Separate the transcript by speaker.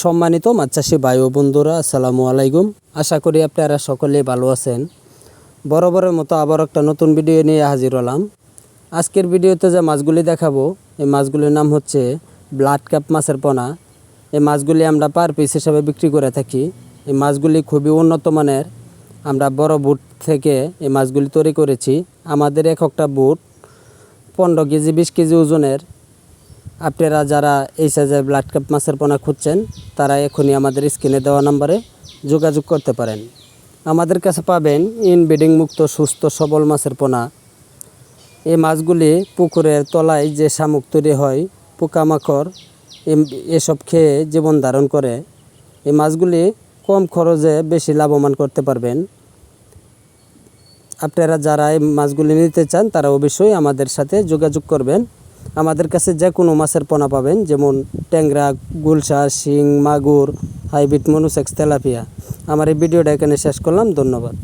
Speaker 1: সম্মানিত মাছ চাষি ভাই ও বন্ধুরা, আসসালামু আলাইকুম। আশা করি আপনারা সকলেই ভালো আছেন। বরাবরের মতো আবার একটা নতুন ভিডিও নিয়ে হাজির হলাম। আজকের ভিডিওতে যে মাছগুলি দেখাবো, এই মাছগুলির নাম হচ্ছে ব্লাড ক্যাপ মাছের পোনা। এই মাছগুলি আমরা পার পিস হিসাবে বিক্রি করে থাকি। এই মাছগুলি খুবই উন্নত মানের। আমরা বড় বুট থেকে এই মাছগুলি তৈরি করেছি। আমাদের এক একটা বুট পনেরো কেজি, বিশ কেজি ওজনের। আপনারা যারা এই সাইজের ব্লাড কাপ মাছের পোনা খুঁজছেন, তারা এখনই আমাদের স্ক্রিনে দেওয়া নম্বরে যোগাযোগ করতে পারেন। আমাদের কাছে পাবেন ইনব্রিডিং মুক্ত, সুস্থ, সবল মাছের পোনা। এই মাছগুলি পুকুরের তলায় যে শামুক তৈরি হয়, পোকামাকড় এসব খেয়ে জীবন ধারণ করে। এই মাছগুলি কম খরচে বেশি লাভবান করতে পারবেন। আপনারা যারা এই মাছগুলি নিতে চান, তারা অবশ্যই আমাদের সাথে যোগাযোগ করবেন। আমাদের কাছে যে কোনো মাছের পোনা পাবেন, যেমন ট্যাংরা গুলশা শিং, মাগুর, হাইব্রিড মনুসেক্স, তেলাপিয়া। আমার এই ভিডিওটা এখানে শেষ করলাম, ধন্যবাদ।